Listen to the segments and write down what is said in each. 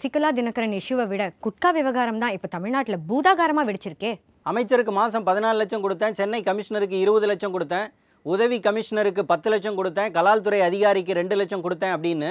சசிகலா தினகரன் இஷ்யூவை விட குட்கா விவகாரம் தான் இப்போ தமிழ்நாட்டில் பூதாகாரமாக வெடிச்சிருக்கே. அமைச்சருக்கு மாதம் பதினாலு லட்சம் கொடுத்தேன் சென்னை கமிஷனருக்கு இருபது லட்சம் கொடுத்தேன் உதவி கமிஷனருக்கு பத்து லட்சம் கொடுத்தேன் கலால்துறை அதிகாரிக்கு ரெண்டு லட்சம் கொடுத்தேன் அப்படின்னு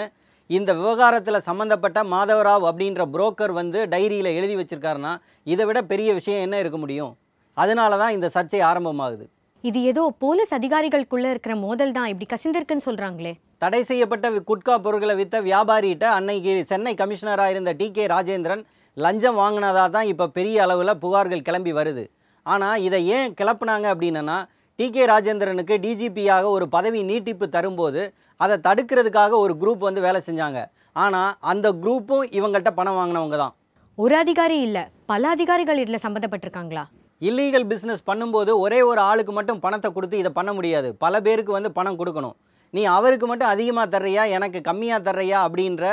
இந்த விவகாரத்தில் சம்மந்தப்பட்ட மாதவராவ் அப்படின்ற புரோக்கர் வந்து டைரியில் எழுதி வச்சிருக்காருன்னா இதை விட பெரிய விஷயம் என்ன இருக்க முடியும்? அதனால தான் இந்த சர்ச்சை ஆரம்பமாகுது. இது ஏதோ போலீஸ் அதிகாரிகளுக்குள்ள இருக்கிற மோதல் தான். இப்படி கசிந்திருக்குன்னு சொல்றாங்களே. தடை செய்யப்பட்ட குட்கா பொருட்களை விற்ற வியாபாரிகிட்ட அன்னைக்கு சென்னை கமிஷனராக இருந்த டி கே ராஜேந்திரன் லஞ்சம் வாங்கினதா தான் இப்போ பெரிய அளவில் புகார்கள் கிளம்பி வருது. ஆனால் இதை ஏன் கிளப்புனாங்க அப்படின்னா டி கே ராஜேந்திரனுக்கு டிஜிபியாக ஒரு பதவி நீட்டிப்பு தரும்போது அதை தடுக்கிறதுக்காக ஒரு குரூப் வந்து வேலை செஞ்சாங்க. ஆனால் அந்த குரூப்பும் இவங்கள்ட்ட பணம் வாங்கினவங்க தான். ஒரு அதிகாரி இல்ல பல அதிகாரிகள் இதுல சம்மந்தப்பட்டிருக்காங்களா? இல்லீகல் பிஸ்னஸ் பண்ணும்போது ஒரே ஒரு ஆளுக்கு மட்டும் பணத்தை கொடுத்து இதை பண்ண முடியாது. பல பேருக்கு வந்து பணம் கொடுக்கணும். நீ அவருக்கு மட்டும் அதிகமாக தர்றியா எனக்கு கம்மியாக தர்றியா அப்படின்ற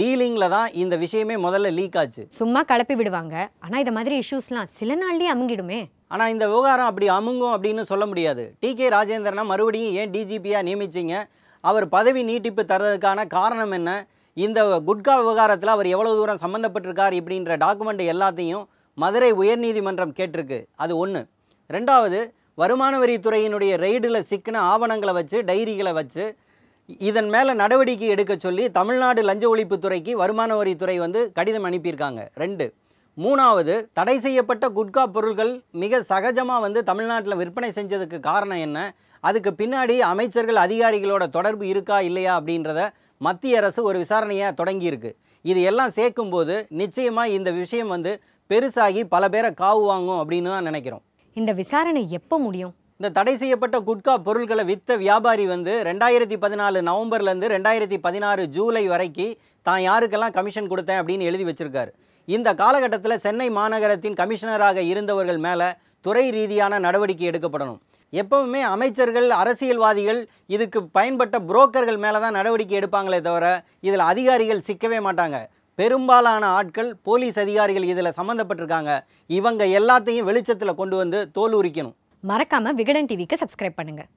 டீலிங்கில் தான் இந்த விஷயமே முதல்ல லீக் ஆச்சு. சும்மா கலப்பி விடுவாங்க. ஆனா இந்த மாதிரி இஷ்யூஸ்லாம் சில நாள்லயே அமுங்கிடுமே. ஆனால் இந்த விவகாரம் அப்படி அமுங்கும் அப்படின்னு சொல்ல முடியாது. டி கே ராஜேந்திரனை மறுபடியும் ஏன் டிஜிபியாக நியமிச்சிங்க? அவர் பதவி நீட்டிப்பு தர்றதுக்கான காரணம் என்ன? இந்த குட்கா விவகாரத்தில் அவர் எவ்வளவு தூரம் சம்மந்தப்பட்டிருக்கார் இப்படின்ற டாக்குமெண்ட் எல்லாத்தையும் மதுரை உயர்நீதிமன்றம் கேட்டிருக்கு. அது ஒன்று ரெண்டாவது வருமான வரித்துறையினுடைய ரெய்டில் சிக்கின ஆவணங்களை வச்சு டைரிகளை வச்சு இதன் மேலே நடவடிக்கை எடுக்க சொல்லி தமிழ்நாடு லஞ்ச ஒழிப்புத்துறைக்கு வருமான வரித்துறை வந்து கடிதம் அனுப்பியிருக்காங்க. ரெண்டு. மூணாவது தடை செய்யப்பட்ட குட்கா பொருட்கள் மிக சகஜமாக வந்து தமிழ்நாட்டில் விற்பனை செஞ்சதுக்கு காரணம் என்ன? அதுக்கு பின்னாடி அமைச்சர்கள் அதிகாரிகளோட தொடர்பு இருக்கா இல்லையா அப்படின்றத மத்திய அரசு ஒரு விசாரணையை தொடங்கியிருக்கு. இது எல்லாம் சேர்க்கும்போது நிச்சயமாக இந்த விஷயம் வந்து பெருசாகி பல பேரை காவு வாங்கும் அப்படின்னு தான் நினைக்கிறோம். இந்த விசாரணை எப்போ முடியும்? இந்த தடை செய்யப்பட்ட குட்கா பொருட்களை விற்ற வியாபாரி வந்து ரெண்டாயிரத்தி பதினாலு நவம்பர்லேருந்து ரெண்டாயிரத்தி பதினாறு ஜூலை வரைக்கும் தான் யாருக்கெல்லாம் கமிஷன் கொடுத்தேன் அப்படின்னு எழுதி வச்சிருக்காரு. இந்த காலகட்டத்தில் சென்னை மாநகரத்தின் கமிஷனராக இருந்தவர்கள் மேலே துறை ரீதியான நடவடிக்கை எடுக்கப்படணும். எப்பவுமே அமைச்சர்கள் அரசியல்வாதிகள் இதுக்கு பயன்பட்ட புரோக்கர்கள் மேலே தான் நடவடிக்கை எடுப்பாங்களே தவிர இதில் அதிகாரிகள் சிக்கவே மாட்டாங்க. பெரும்பாலான ஆட்கள் போலீஸ் அதிகாரிகள் இதில் சம்மந்தப்பட்டிருக்காங்க. இவங்க எல்லாத்தையும் வெளிச்சத்தில் கொண்டு வந்து தோல் உரிக்கணும். மறக்காமல் விகடன் டிவிக்கு சப்ஸ்கிரைப் பண்ணுங்கள்